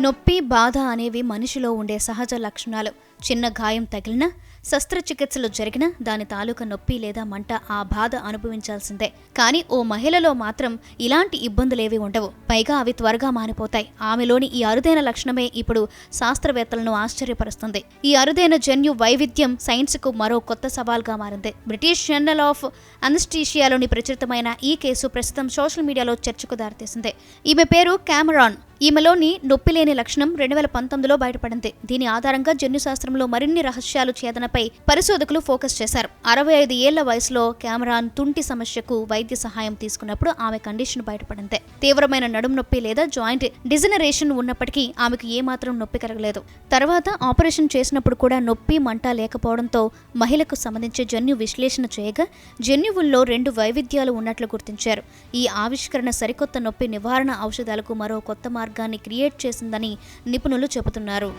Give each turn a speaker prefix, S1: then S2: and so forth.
S1: నొప్పి బాధ అనేవి మనిషిలో ఉండే సహజ లక్షణాలు. చిన్న గాయం తగిలినా శస్త్రచికిత్సలు జరిగినా దాని తాలూకా నొప్పి లేదా మంట ఆ బాధ అనుభవించాల్సిందే. కానీ ఓ మహిళలో మాత్రం ఇలాంటి ఇబ్బందులేవి ఉండవు. పైగా అవి త్వరగా మానిపోతాయి. ఆమెలోని ఈ అరుదైన లక్షణమే ఇప్పుడు శాస్త్రవేత్తలను ఆశ్చర్యపరుస్తుంది. ఈ అరుదైన జన్యు వైవిధ్యం సైన్స్కు మరో కొత్త సవాల్గా మారింది. బ్రిటిష్ జర్నల్ ఆఫ్ అనస్టీషియాలోని ప్రచురితమైన ఈ కేసు ప్రస్తుతం సోషల్ మీడియాలో చర్చకు దారితీసింది. ఈమె పేరు కెమెరాన్. ఈమెలోని నొప్పి లేని లక్షణం రెండు వేల పంతొమ్మిదిలో బయటపడింది. దీని ఆధారంగా జన్యుశాస్త్రంలో మరిన్ని రహస్యాలు ఛేదనపై పరిశోధకులు ఫోకస్ చేశారు. అరవై ఐదు ఏళ్ళ వయసులో కెమెరాన్ తుంటి సమస్యకు వైద్య సహాయం తీసుకున్నప్పుడు ఆమె కండిషన్ బయటపడింది. తీవ్రమైన నడుము నొప్పి లేదా జాయింట్ డిజనరేషన్ ఉన్నప్పటికీ ఆమెకు ఏమాత్రం నొప్పి కలగలేదు. తర్వాత ఆపరేషన్ చేసినప్పుడు కూడా నొప్పి మంట లేకపోవడంతో మహిళకు సంబంధించి జన్యు విశ్లేషణ చేయగా జన్యువుల్లో రెండు వైవిధ్యాలు ఉన్నట్లు గుర్తించారు. ఈ ఆవిష్కరణ సరికొత్త నొప్పి నివారణ ఔషధాలకు మరో కొత్త మార్గాన్ని క్రియేట్ చేసిందని నిపుణులు చెబుతున్నారు.